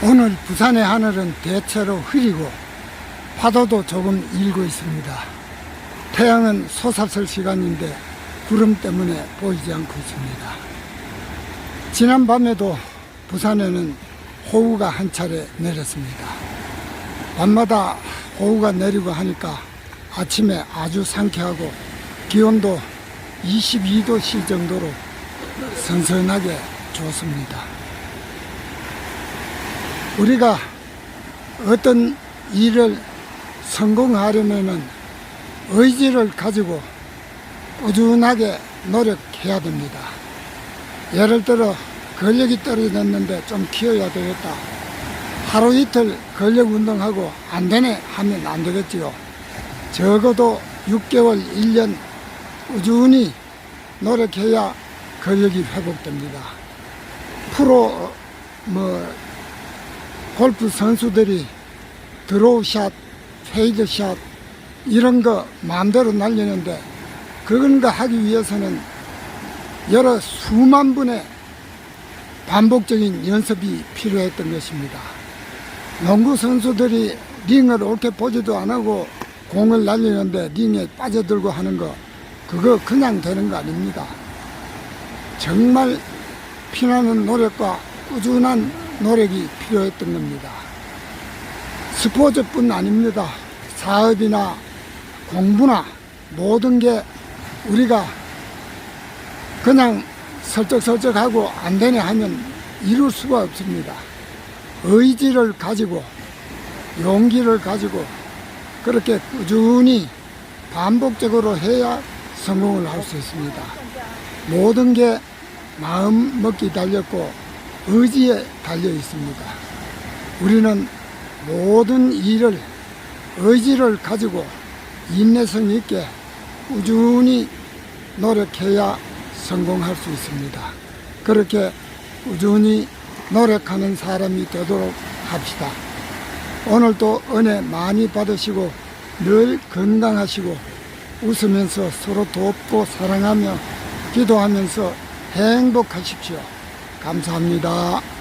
오늘 부산의 하늘은 대체로 흐리고 파도도 조금 일고 있습니다. 태양은 솟았을 시간인데 구름 때문에 보이지 않고 있습니다. 지난 밤에도 부산에는 호우가 한 차례 내렸습니다. 밤마다 호우가 내리고 하니까 아침에 아주 상쾌하고 기온도 22도씨 정도로 선선하게 좋습니다. 우리가 어떤 일을 성공하려면은 의지를 가지고 꾸준하게 노력해야 됩니다. 예를 들어 근력이 떨어졌는데 좀 키워야 되겠다. 하루 이틀 근력 운동하고 안 되네 하면 안 되겠지요. 적어도 6개월, 1년 꾸준히 노력해야 근력이 회복됩니다. 프로 뭐 골프 선수들이 드로우샷, 페이드샷 이런 거 마음대로 날리는데 그런 거 하기 위해서는 여러 수만 분의 반복적인 연습이 필요했던 것입니다. 농구 선수들이 링을 옳게 보지도 안 하고 공을 날리는데 링에 빠져들고 하는 거 그거 그냥 되는 거 아닙니다. 정말 피나는 노력과 꾸준한 노력이 필요했던 겁니다. 스포츠뿐 아닙니다. 사업이나 공부나 모든 게 우리가 그냥 설적설적하고 안 되네 하면 이룰 수가 없습니다. 의지를 가지고 용기를 가지고 그렇게 꾸준히 반복적으로 해야 성공을 할 수 있습니다. 모든 게 마음 먹기 달렸고 의지에 달려 있습니다. 우리는 모든 일을 의지를 가지고 인내성 있게 꾸준히 노력해야 성공할 수 있습니다. 그렇게 꾸준히 노력하는 사람이 되도록 합시다. 오늘도 은혜 많이 받으시고 늘 건강하시고 웃으면서 서로 돕고 사랑하며 기도하면서 행복하십시오. 감사합니다.